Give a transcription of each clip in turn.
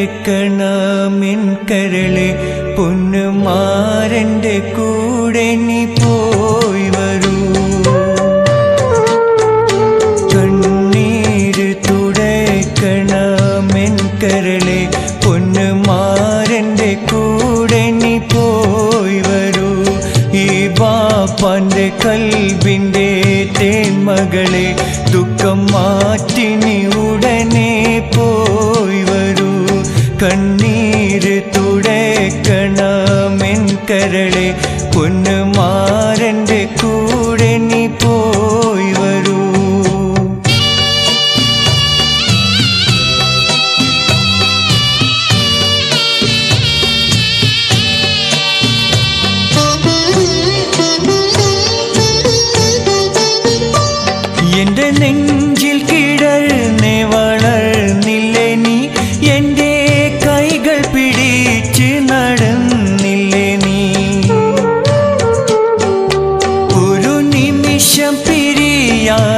തുടക്കണമെൻ കരളെ പൊന്നുമാരന്റെ കൂടെ നീ പോയി വരൂ. കണ്ണീര് തുടക്കണമെൻ കരളെ പൊന്നുമാരന്റെ കൂടെ നീ പോയി വരൂ. ഈ ബാപ്പാന്റെ കൽവിന്റെ തേന്മകളെ ദുഃഖം മാറ്റിനി ഉടനെ പോയി വരൂ. കണ്ണീര് തുടക്കണമെൻ കരളെ പൊന്നുമാരന്റെ കൂടെ നീ പോയി വരൂ. എന്റെ നെഞ്ചിൽ കിടർന്നേ വളർന്നില്ലേ നീ? എന്റെ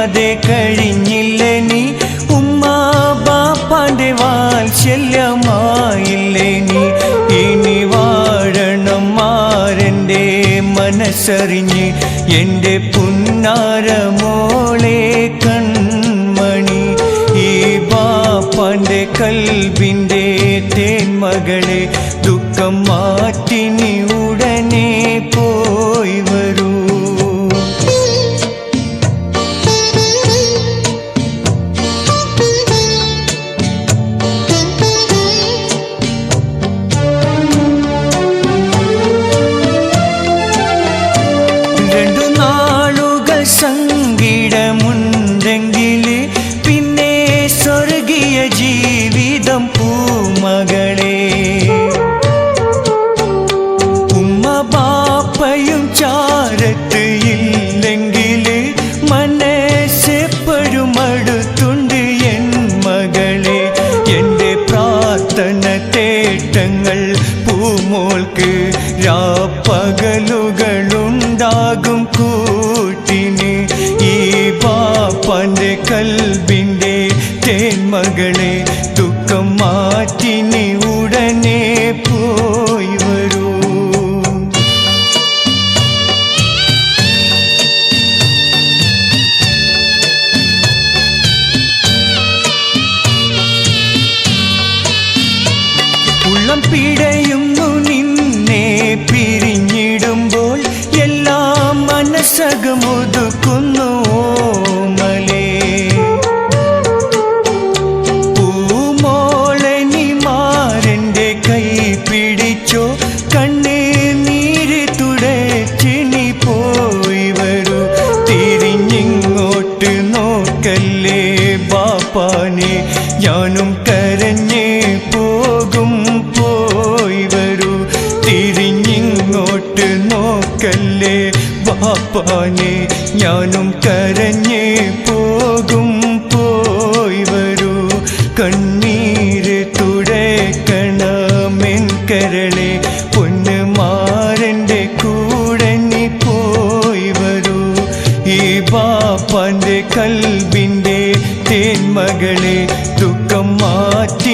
പിരിയാതെ കഴിഞ്ഞില്ലേ നീ? ഉമ്മ ബാപ്പാന്റെ വാത്സല്യമായില്ലേ നീ? ഇനി വാഴണം മാരന്റെ മനസ്സറിഞ്ഞ് എന്റെ പുന്നാരമോളെ കൺമണി. ഈ ബാപ്പാന്റെ കൽബിന്റെ തേൻമകളെ ദുഃഖം പൂമകളെ ഉമ്മ ബാപ്പയും ചാരത്ത് ഇല്ലെങ്കിൽ മനസ്സെപ്പോഴും അടുത്തുണ്ട് എൻ മകളെ. എന്റെ പ്രാർത്ഥന തേട്ടങ്ങൾ പൂമോൾക്ക് രാപ്പകലുകളുണ്ടാകും കൂട്ടിന്. ഈ ബാപ്പന്റെ കൽബിന്റെ തേന്മകളെ ദുഃഖം മാറ്റി നീ ഉടനെ പോയി വരൂ. ഉള്ളം പിടയുന്നു നിന്നെ പിരിഞ്ഞിടുമ്പോൾ എല്ലാം മനസ്സകമൊതുക്കുന്നു നോക്കല്ലേ ബാപ്പാനെ ഞാനും കരഞ്ഞേ പോകും പോയി വരൂ. തിരിഞ്ഞിങ്ങോട്ട് നോക്കല്ലേ ബാപ്പാനെ ഞാനും കരഞ്ഞേ പോകും പോയി വരൂ. കണ്ണീര് ബാപ്പാന്റെ കൽബിന്റെ തേന്മകളെ ദുഃഖം മാറ്റി